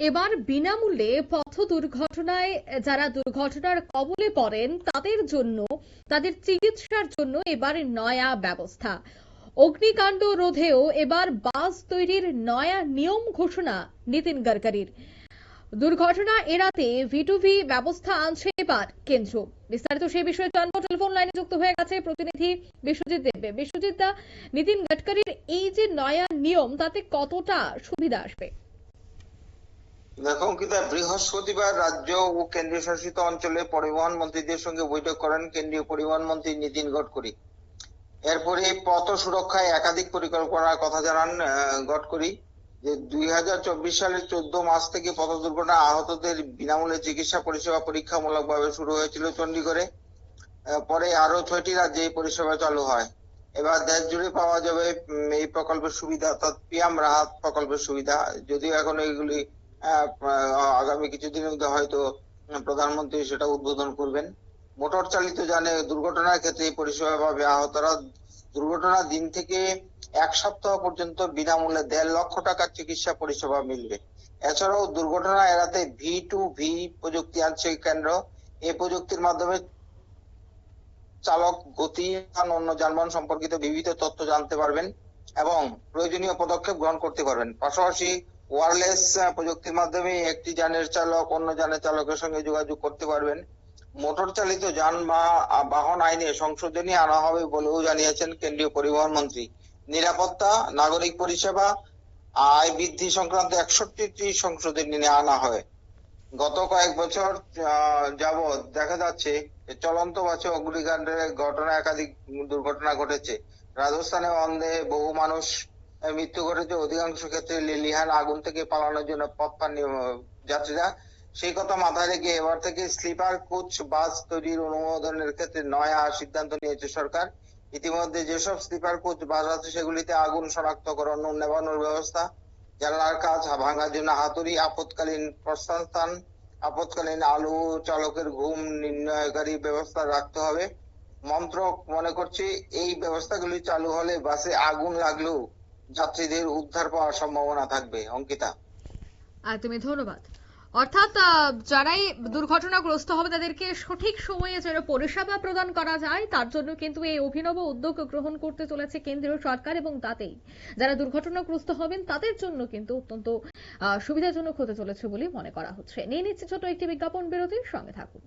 এবার বিনামূল্যে পথ দুর্ঘটনায়, যারা দুর্ঘটনার কবলে পড়েন, তাদের জন্য, তাদের চিকিৎসার জন্য এবার নয়া ব্যবস্থা। অগ্নিকাণ্ড রোধেও এবার বাস তৈরির নয়া নিয়ম ঘোষণা নীতিন গডকরির। দুর্ঘটনা এড়াতে ভিটুভি ব্যবস্থা আনছে এবার কেন্দ্র। বিস্তারিত সেই বিষয়ে জানব। টেলিফোন লাইনে যুক্ত হয়ে গেছে প্রতিনিধি বিশ্বজিৎ দেববে। বিশ্বজিৎ দা, নীতিন গডকরির এই যে নয়া নিয়ম, তাতে কতটা সুবিধা আসবে? দেখো অঙ্কিতা বৃহস্পতিবার রাজ্য ও কেন্দ্রীয় শাসিত অঞ্চলে পরিবহন মন্ত্রীদের সঙ্গে বৈঠক করেন কেন্দ্রীয় পরিবহন মন্ত্রী নীতিন গডকরি। এরপরে পথ সুরক্ষায় একাধিক পরিকল্পনার কথা জানান গডকরি যে দুই হাজার চব্বিশ সালের চোদ্দ মাস থেকে পথ দুর্ঘটনা আহতদের বিনামূল্যে চিকিৎসা পরিষেবা পরীক্ষামূলকভাবে শুরু হয়েছিল চণ্ডীগড়ে। পরে আরও ছয়টি রাজ্যে এই পরিষেবা চালু হয়। এবার দেশ জুড়ে পাওয়া যাবে এই প্রকল্পের সুবিধা অর্থাৎ পিয়াম রাহাত প্রকল্পের সুবিধা। যদিও এখন আহ, আগামী কিছুদিনের মধ্যে হয়তো প্রধানমন্ত্রী সেটা উদ্বোধন করবেন। মোটর চালিত যানে দুর্ঘটনার ক্ষেত্রে এই পরিষেবা পাবে আহতরা দুর্ঘটনার দিন থেকে এক সপ্তাহ পর্যন্ত বিনামূল্যে দেড় লক্ষ টাকার চিকিৎসা পরিষেবা মিলবে। এছাড়াও দুর্ঘটনা এড়াতে ভি টু ভি প্রযুক্তি আনছে কেন্দ্র। এই প্রযুক্তির মাধ্যমে চালক, গতি অন্য যানবাহন সম্পর্কিত বিবিধ তথ্য জানতে পারবেন এবং প্রয়োজনীয় পদক্ষেপ গ্রহণ করতে পারবেন। পাশাপাশি ওয়্যারলেস প্রযুক্তির মাধ্যমে একটি যানের চালক অন্য যানের চালকের সঙ্গে যোগাযোগ করতে পারবেন। মোটর চালিত যান বা বাহন আইনে সংশোধনী আনা হবে বলেও জানিয়েছেন কেন্দ্রীয় পরিবহন মন্ত্রী। নিরাপত্তা, নাগরিক পরিষেবা, আয় বৃদ্ধি সংক্রান্ত একষট্টি সংশোধনী নিয়ে আনা হয়। গত কয়েক বছর যাবৎ দেখা যাচ্ছে চলন্ত বাসে অগ্নিকাণ্ডের ঘটনা একাধিক দুর্ঘটনা ঘটেছে। রাজস্থানে অন্ধে বহু মানুষ মৃত্যু ঘটেছে অধিকাংশ ক্ষেত্রে লিলিহান আগুন থেকে পালানোর জন্য পথ পাননি যাত্রীরা। সেই কথা মাথায় রেখে এবার থেকে স্লিপার, কোচ, বাস তৈরির অনুমোদনের ক্ষেত্রে নয়া সিদ্ধান্ত নিয়েছে সরকার। ইতিমধ্যে যেসব স্লিপার, কোচ, বাস আছে, সেগুলিতে আগুন শনাক্তকরণ ও নেভানোর ব্যবস্থা। জানালার কাজ ভাঙার জন্য হাতুড়ি, আপতকালীন প্রস্থান আপতকালীন আলু চালকের ঘুম নির্ণয়কারী ব্যবস্থা রাখতে হবে। মন্ত্রক মনে করছে, এই ব্যবস্থাগুলি চালু হলে বাসে আগুন লাগলেও যাত্রীদের উদ্ধার পাওয়ার সম্ভাবনা থাকবে। অঙ্কিতা। তুমি ধন্যবাদ। অর্থাৎ যারাই দুর্ঘটনাগ্রস্ত হবে, তাদেরকে সঠিক সময়ে যেন পরিষেবা প্রদান করা যায়, তার জন্য কিন্তু এই অভিনব উদ্যোগ গ্রহণ করতে চলেছে কেন্দ্রীয় সরকার এবং তাতেই। যারা দুর্ঘটনাগ্রস্ত হবেন, তাদের জন্য কিন্তু অত্যন্ত সুবিধাজনক হতে চলেছে বলে মনে করা হচ্ছে। নিয়ে নিচ্ছে ছোট একটি বিজ্ঞাপন বিরতির, সঙ্গে থাকুন।